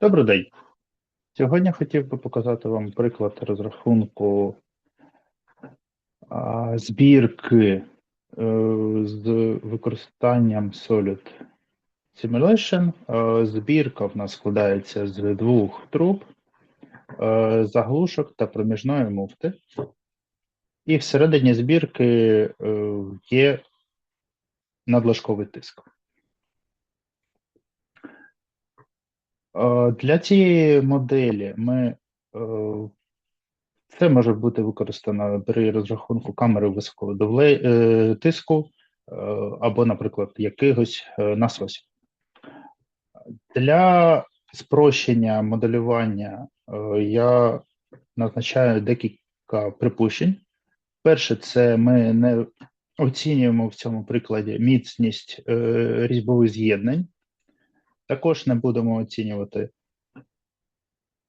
Добрий день. Сьогодні хотів би показати вам приклад розрахунку збірки е, з використанням Solid Simulation. Е, збірка в нас складається з двох труб, е, заглушок та проміжної муфти. І всередині збірки є надлишковий тиск. Для цієї моделі ми е, це може бути використано при розрахунку камери високого е, тиску е, або, наприклад, якихось е, насосів. Для спрощення моделювання е, я назначаю декілька припущень. Перше, це ми не оцінюємо в цьому прикладі міцність е, різьбових з'єднань. Також не будемо оцінювати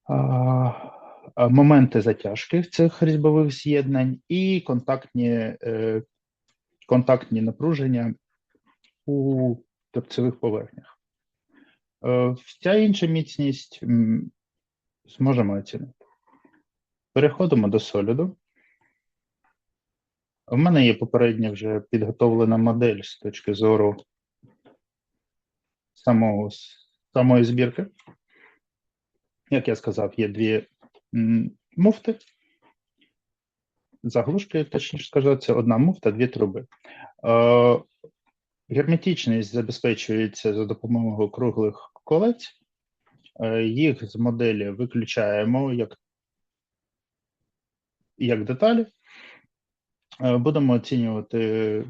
а, моменти затяжки цих різьбових з'єднань і контактні, е, контактні напруження у торцевих поверхнях. Е, вся інша міцність зможемо оцінити. Переходимо до соліду. У мене є попередня вже підготовлена модель з точки зору самого, самої збірки. Як я сказав, є дві муфти. Заглушки, точніше сказати, це одна муфта, дві труби. Герметичність забезпечується за допомогою круглих колець. Їх з моделі виключаємо як, як деталі. Будемо оцінювати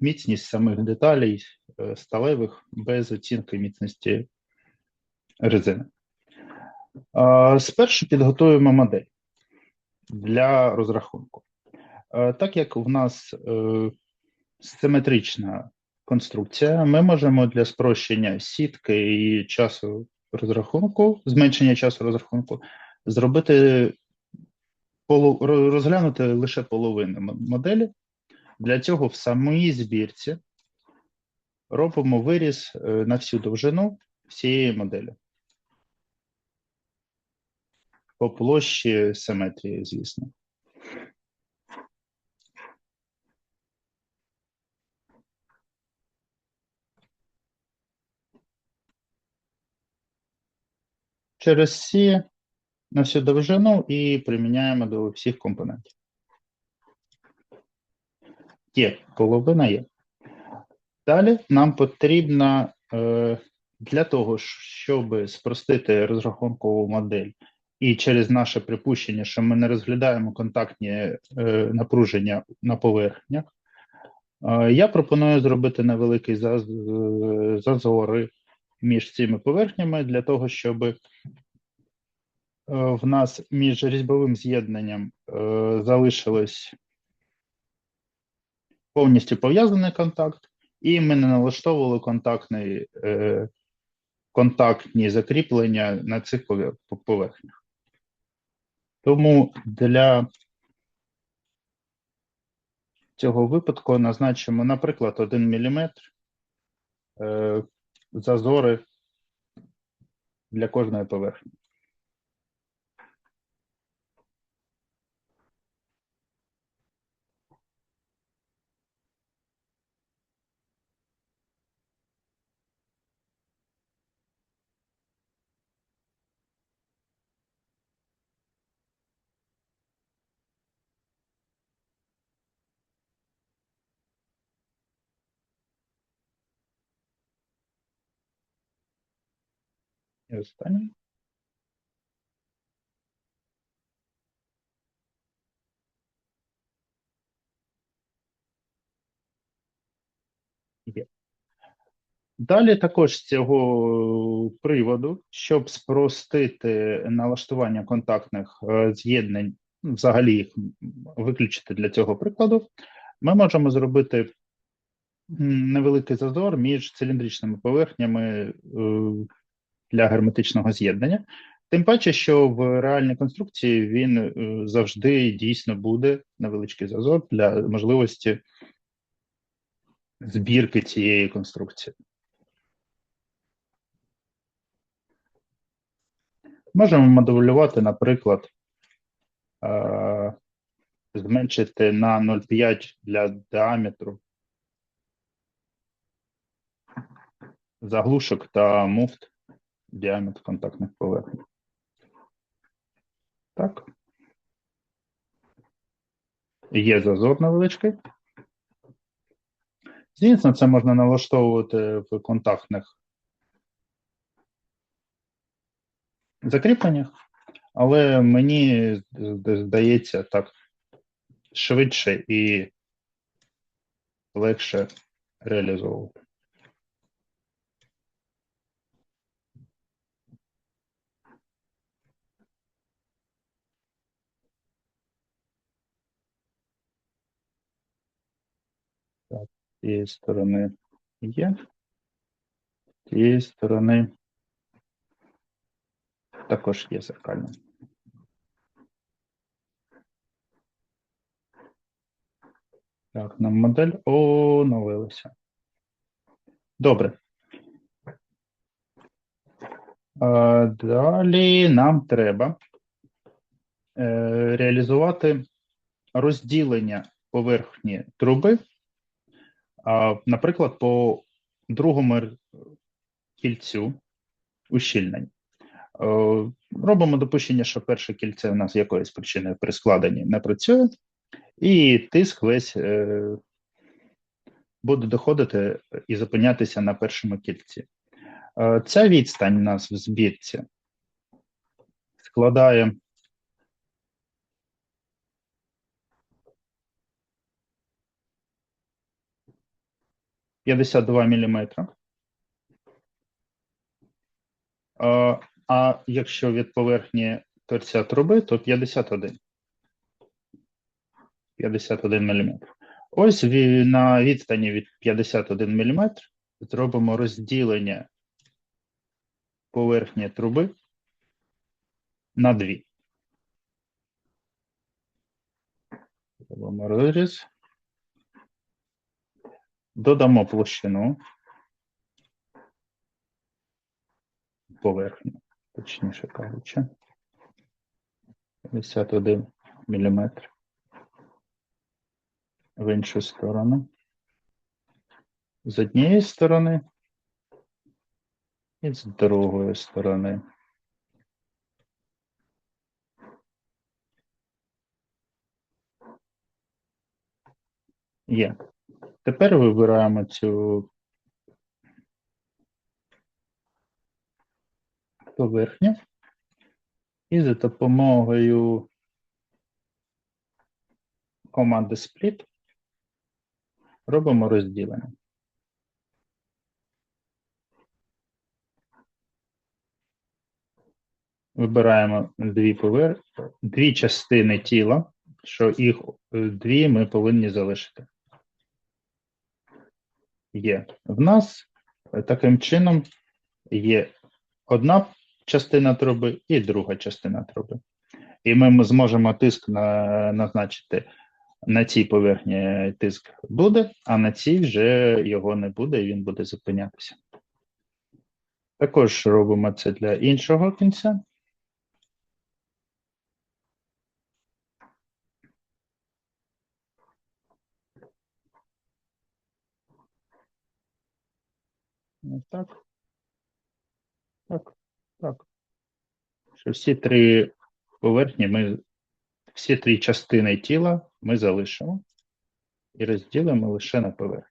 міцність самих деталей е, сталевих без оцінки міцності резини. Спершу підготуємо модель для розрахунку. Так як в нас е, симетрична конструкція, ми можемо для спрощення сітки і часу розрахунку, зменшення часу розрахунку, зробити розглянути лише половину моделі. Для цього в самій збірці робимо виріз е, на всю довжину всієї моделі. По площі симетрії, звісно. Через всі на всю довжину і приміняємо до всіх компонентів. Є, половина є. Далі нам потрібно е, для того, щоб спростити розрахункову модель, і через наше припущення, що ми не розглядаємо контактні е, напруження на поверхнях, е, я пропоную зробити невеликий заз- зазори між цими поверхнями для того, щоб е, в нас між різьбовим з'єднанням е, залишилось повністю пов'язаний контакт, і ми не налаштовували контактний, е, контактні закріплення на цих поверхнях. Тому для цього випадку назначимо, наприклад, 1 мм е, зазори для кожної поверхні. І останнє. Далі також з цього приводу, щоб спростити налаштування контактних е, з'єднань, взагалі їх виключити для цього прикладу, ми можемо зробити невеликий зазор між циліндричними поверхнями е, для герметичного з'єднання. Тим паче, що в реальній конструкції він е, завжди дійсно буде невеличкий зазор для можливості збірки цієї конструкції. Можемо моделювати, наприклад, е, зменшити на 0,5 для діаметру заглушок та муфт діаметр контактних поверхень. Так. Є зазор невеличкий. Звісно, це можна налаштовувати в контактних закріпленнях, але мені здається так швидше і легше реалізовувати. Цієї сторони є. З цієї сторони також є зеркальне. Так, нам модель оновилася. Добре. Е, Далі нам треба е, реалізувати розділення поверхні труби, наприклад, по другому кільцю ущільнень. Е, Робимо допущення, що перше кільце у нас якоїсь причини при складенні не працює, і тиск весь е, буде доходити і зупинятися на першому кільці. Е, Ця відстань у нас в збірці складає п'ятдесят два міліметра. А, а якщо від поверхні торця труби, то 51. 51 мм. Ось на відстані від 51 мм зробимо розділення поверхні труби на дві. Робимо розріз. Додамо площину поверхні, точніше кажучи. 51 мм. В іншу сторону. З однієї сторони і з другої сторони. Є. Тепер вибираємо цю поверхню і за допомогою команди Split робимо розділення. Вибираємо дві повер... дві частини тіла, що їх дві ми повинні залишити. Є. В нас е, таким чином є одна частина труби і друга частина труби. І ми зможемо тиск на, назначити на цій поверхні тиск буде, а на цій вже його не буде, і він буде зупинятися. Також робимо це для іншого кінця. Так. Так. Так. Що всі три поверхні ми, всі три частини тіла ми залишимо і розділимо лише на поверхню.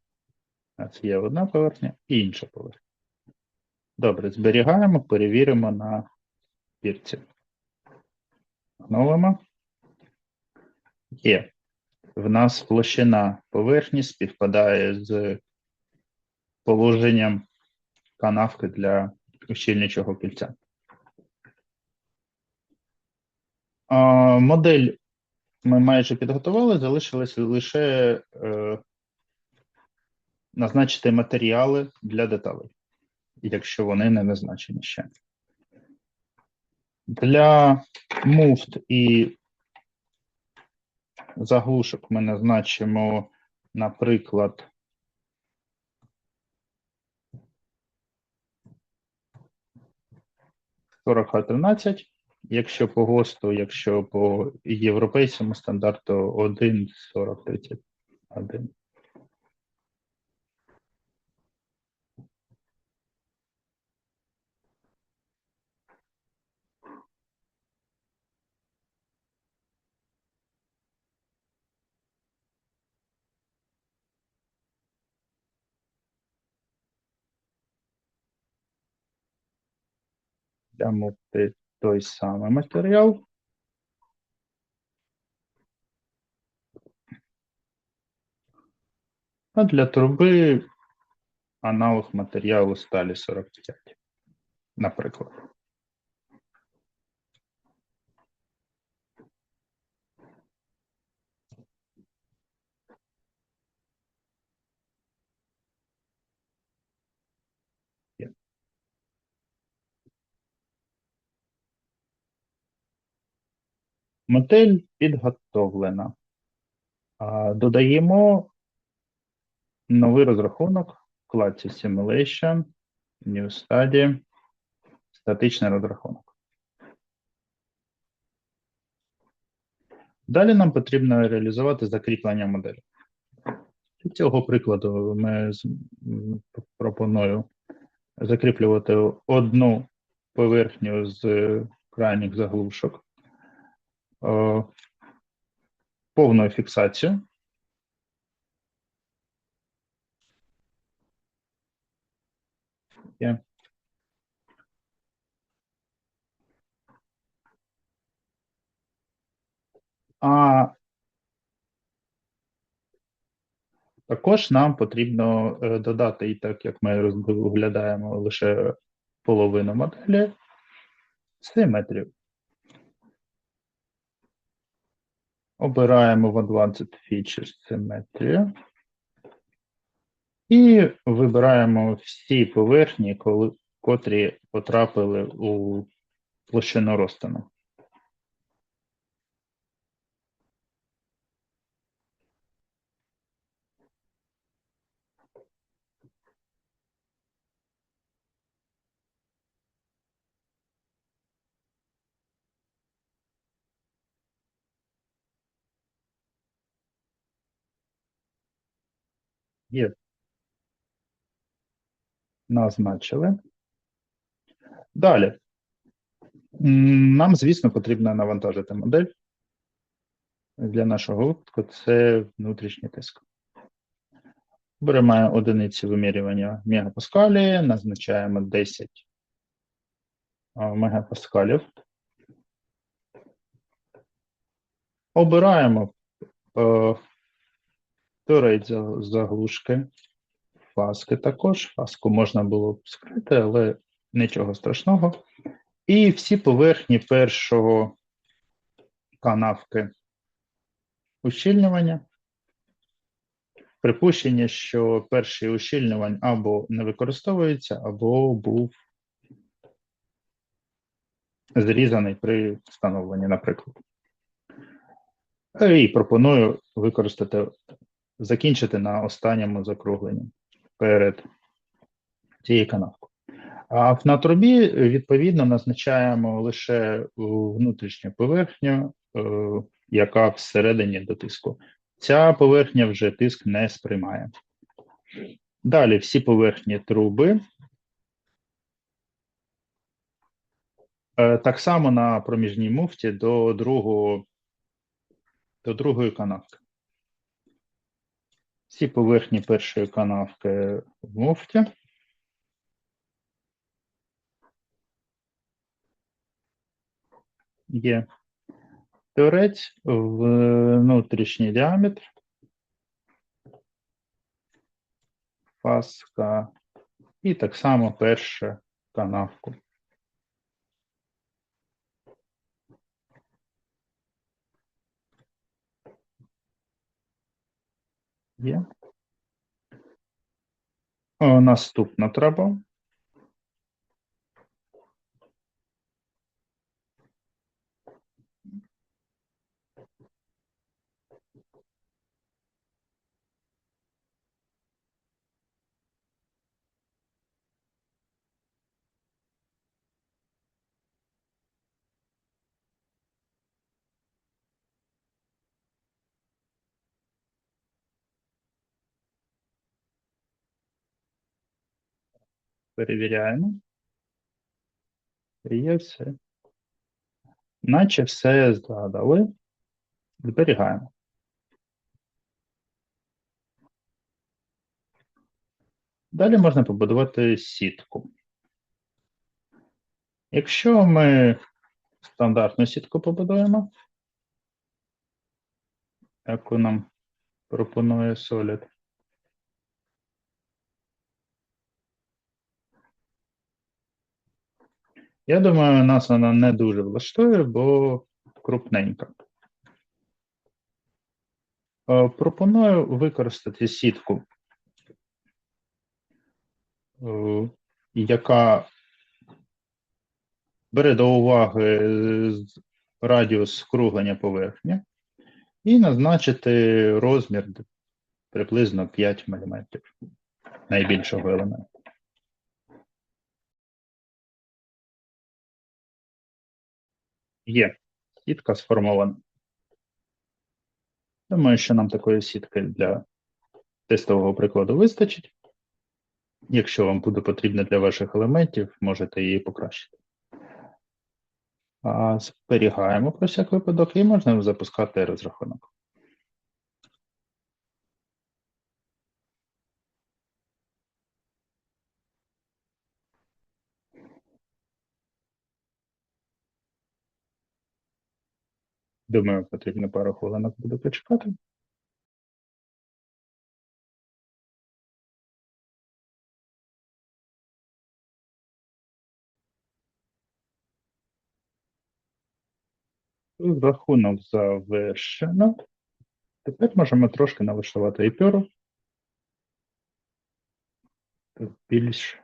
У нас є одна поверхня і інша поверхня. Добре, зберігаємо, перевіримо на бірці. Оновимо. Є. В нас площина поверхні співпадає з положенням канавки для ущільнюючого кільця. Модель ми майже підготували, залишилось лише е, назначити матеріали для деталей, якщо вони не назначені ще. Для муфт і заглушок ми назначимо, наприклад, 40Х13. Якщо по ГОСТу, якщо по європейському стандарту 1,4031. Замовити той самий матеріал. А для труби аналог матеріалу сталі 45, наприклад. Модель підготовлена. Додаємо новий розрахунок в вкладці Simulation, New Study, статичний розрахунок. Далі нам потрібно реалізувати закріплення моделі. Для цього прикладу ми пропоную закріплювати одну поверхню з крайніх заглушок, е, повну фіксацію. А також нам потрібно е, додати, і так як ми розглядаємо лише половину моделі, симетрію. Обираємо в Advanced Features симетрію. І вибираємо всі поверхні, коли, котрі потрапили у площину розтину. Є. Назначили. Далі. Нам, звісно, потрібно навантажити модель. Для нашого випадку це внутрішній тиск. Беремо одиниці вимірювання мегапаскалі, назначаємо 10 мегапаскалів. Обираємо е, за- заглушки, фаски також. Фаску можна було б скрити, але нічого страшного. І всі поверхні першого канавки ущільнювання. Припущення, що перший ущільнювань або не використовується, або був зрізаний при встановленні, наприклад. І пропоную використати, закінчити на останньому закругленні перед цією канавкою. А на трубі, відповідно, назначаємо лише внутрішню поверхню, е, яка всередині до тиску. Ця поверхня вже тиск не сприймає. Далі всі поверхні труби. Е, Так само на проміжній муфті до другого, до другої канавки. Всі поверхні першої канавки в муфті. Є торець, внутрішній діаметр, фаска і так само перша канавку. Є. О, наступна треба. Перевіряємо. Є все. Наче все згадали. Зберігаємо. Далі можна побудувати сітку. Якщо ми стандартну сітку побудуємо, яку нам пропонує Solid, Я думаю, нас вона не дуже влаштує, бо крупненька. Е, Пропоную використати сітку, е, яка бере до уваги радіус скруглення поверхні і назначити розмір приблизно 5 мм найбільшого елементу. Є сітка сформована. Думаю, що нам такої сітки для тестового прикладу вистачить. Якщо вам буде потрібно для ваших елементів, можете її покращити. Зберігаємо про всяк випадок і можна запускати розрахунок. Думаю, потрібно пару хвилинок буде почекати. Рахунок завершено. Тепер можемо трошки налаштувати епюру. Тут більш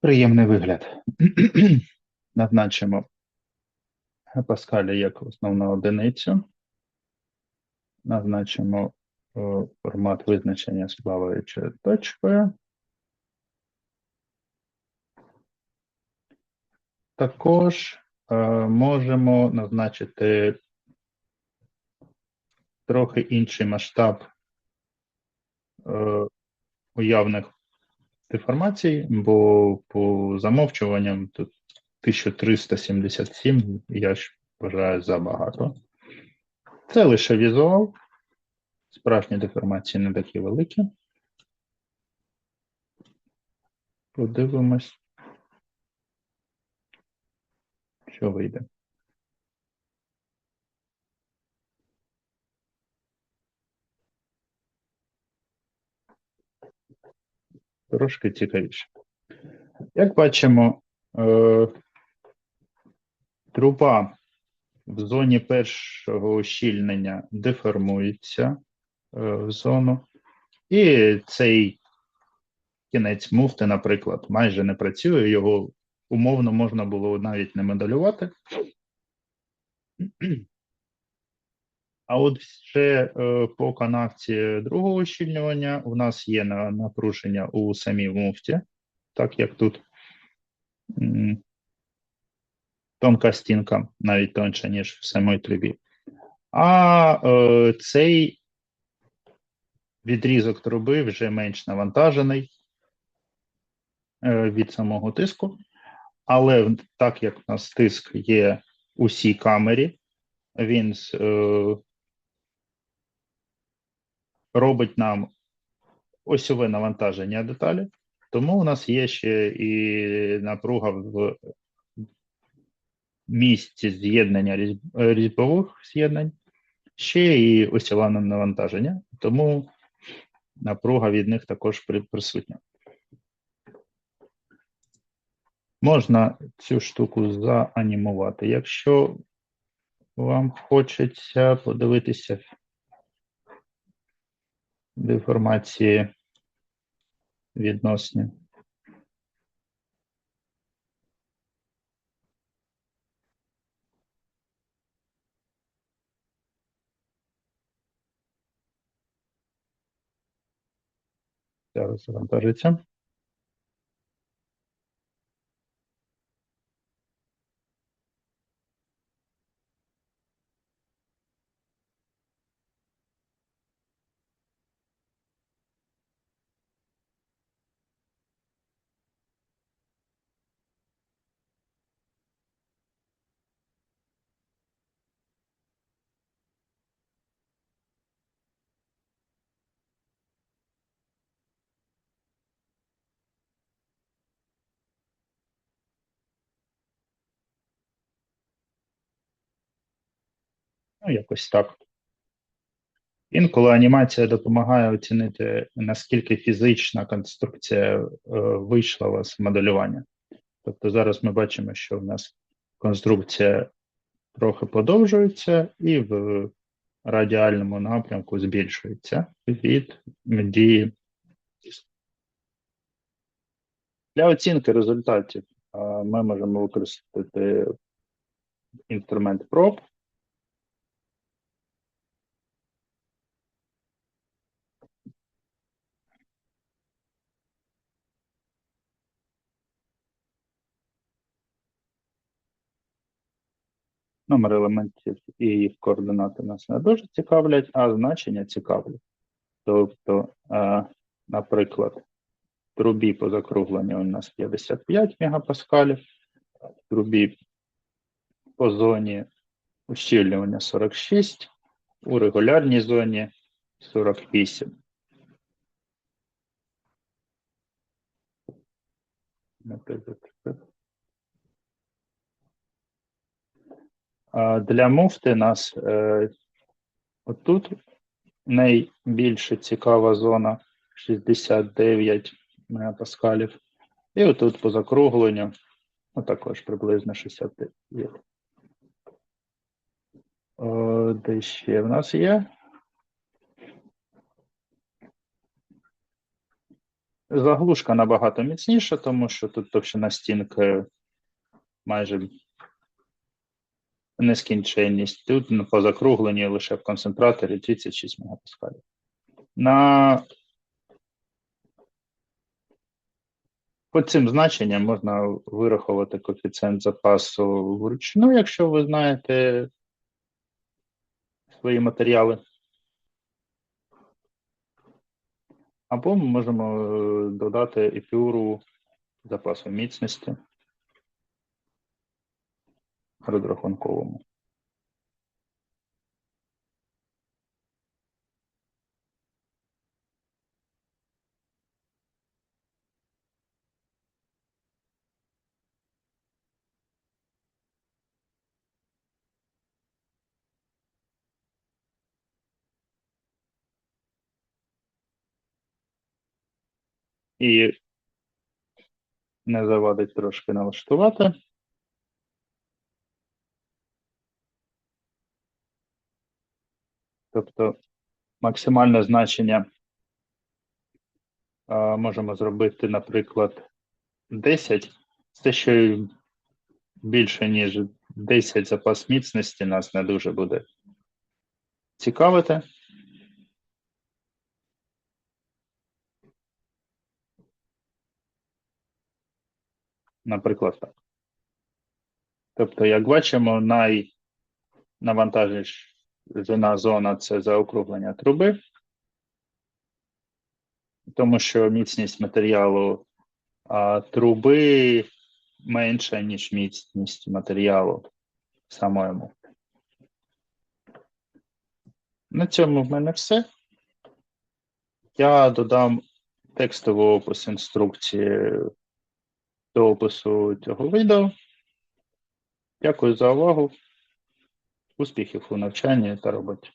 приємний вигляд. Назначимо Паскалі як основну одиницю. Назначимо е, формат визначення з плаваючою точкою. Також е, можемо назначити трохи інший масштаб е, уявних деформацій, бо по замовчуванням тут 1377, я ж вважаю забагато. Це лише візуал. Справжні деформації не такі великі. Подивимось, що вийде. Трошки цікавіше. Як бачимо, е, труба в зоні першого ущільнення деформується е, в зону, і цей кінець муфти, наприклад, майже не працює, його умовно можна було навіть не моделювати. А от ще е, по канавці другого ущільнювання у нас є напруження у самій муфті, так як тут тонка стінка, навіть тонша, ніж в самій трубі. А е, цей відрізок труби вже менш навантажений е, від самого тиску. Але так як у нас тиск є у всій камері, він е, робить нам осьове навантаження деталі, тому у нас є ще і напруга в місці з'єднання е, різьбових з'єднань, ще і осьове навантаження, тому напруга від них також присутня. Можна цю штуку заанімувати. Якщо вам хочеться подивитися деформації відносні. առողջ առողջության Ну, якось так. Інколи анімація допомагає оцінити, наскільки фізична конструкція е, вийшла з моделювання. Тобто зараз ми бачимо, що в нас конструкція трохи подовжується і в радіальному напрямку збільшується від дії. Для оцінки результатів е, ми можемо використати інструмент проб. Номер елементів і їх координати нас не дуже цікавлять, а значення цікавлять. Тобто, е, наприклад, в трубі по закругленню у нас 55 мегапаскалів, в трубі по зоні ущільнювання 46, у регулярній зоні 48. А Для муфти нас е, отут найбільше цікава зона 69 мегапаскалів. І отут по закругленню ну, також приблизно 69. О, де ще в нас є? Заглушка набагато міцніша, тому що тут товщина стінки майже нескінченність. Тут ну, по закругленні лише в концентраторі 36 мегапаскалів. На по цим значенням можна вирахувати коефіцієнт запасу вручну, якщо ви знаєте свої матеріали. Або ми можемо е, додати епюру запасу міцності розрахунковому. І не завадить трошки налаштувати. Тобто максимальне значення можемо зробити, наприклад, 10. Це що більше, ніж 10 запас міцності нас не дуже буде цікавити. Наприклад, так. Тобто, як бачимо, найнавантажена зона це заокруглення труби, тому що міцність матеріалу а, труби менша, ніж міцність матеріалу самому. На цьому в мене все. Я додам текстовий опис інструкції до опису цього відео. Дякую за увагу. Успіхів у навчанні та роботі.